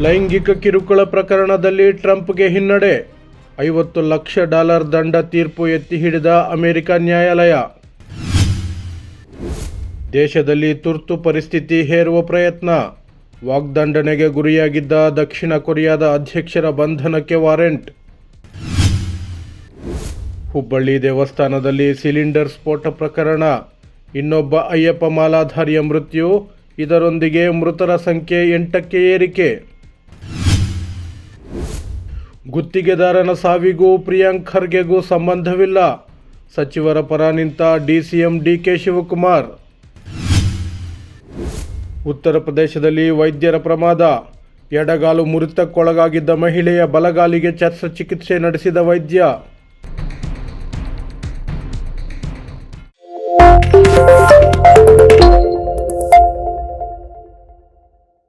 ಲೈಂಗಿಕ ಕಿರುಕುಳ ಪ್ರಕರಣದಲ್ಲಿ ಟ್ರಂಪ್ಗೆ ಹಿನ್ನಡೆ. ಐವತ್ತು ಲಕ್ಷ ಡಾಲರ್ ದಂಡ ತೀರ್ಪು ಎತ್ತಿ ಹಿಡಿದ ಅಮೆರಿಕ ನ್ಯಾಯಾಲಯ. ದೇಶದಲ್ಲಿ ತುರ್ತು ಪರಿಸ್ಥಿತಿ ಹೇರುವ ಪ್ರಯತ್ನ. ವಾಗ್ದಂಡನೆಗೆ ಗುರಿಯಾಗಿದ್ದ ದಕ್ಷಿಣ ಕೊರಿಯಾದ ಅಧ್ಯಕ್ಷರ ಬಂಧನಕ್ಕೆ ವಾರೆಂಟ್. ಹುಬ್ಬಳ್ಳಿ ದೇವಸ್ಥಾನದಲ್ಲಿ ಸಿಲಿಂಡರ್ ಸ್ಫೋಟ ಪ್ರಕರಣ. ಇನ್ನೊಬ್ಬ ಅಯ್ಯಪ್ಪ ಮಾಲಾಧಾರಿಯ ಮೃತ್ಯು, ಇದರೊಂದಿಗೆ ಮೃತರ ಸಂಖ್ಯೆ ಎಂಟಕ್ಕೆ ಏರಿಕೆ. ಗುತ್ತಿಗೆದಾರನ ಸಾವಿಗೂ ಪ್ರಿಯಾಂಕ್ ಖರ್ಗೆಗೂ ಸಂಬಂಧವಿಲ್ಲ. ಸಚಿವರ ಪರ ನಿಂತ ಡಿಸಿಎಂ ಡಿಕೆ ಶಿವಕುಮಾರ್. ಉತ್ತರ ಪ್ರದೇಶದಲ್ಲಿ ವೈದ್ಯರ ಪ್ರಮಾದ. ಎಡಗಾಲು ಮುರಿತಕ್ಕೊಳಗಾಗಿದ್ದ ಮಹಿಳೆಯ ಬಲಗಾಲಿಗೆ ಚಿಕಿತ್ಸೆ ನಡೆಸಿದ ವೈದ್ಯ.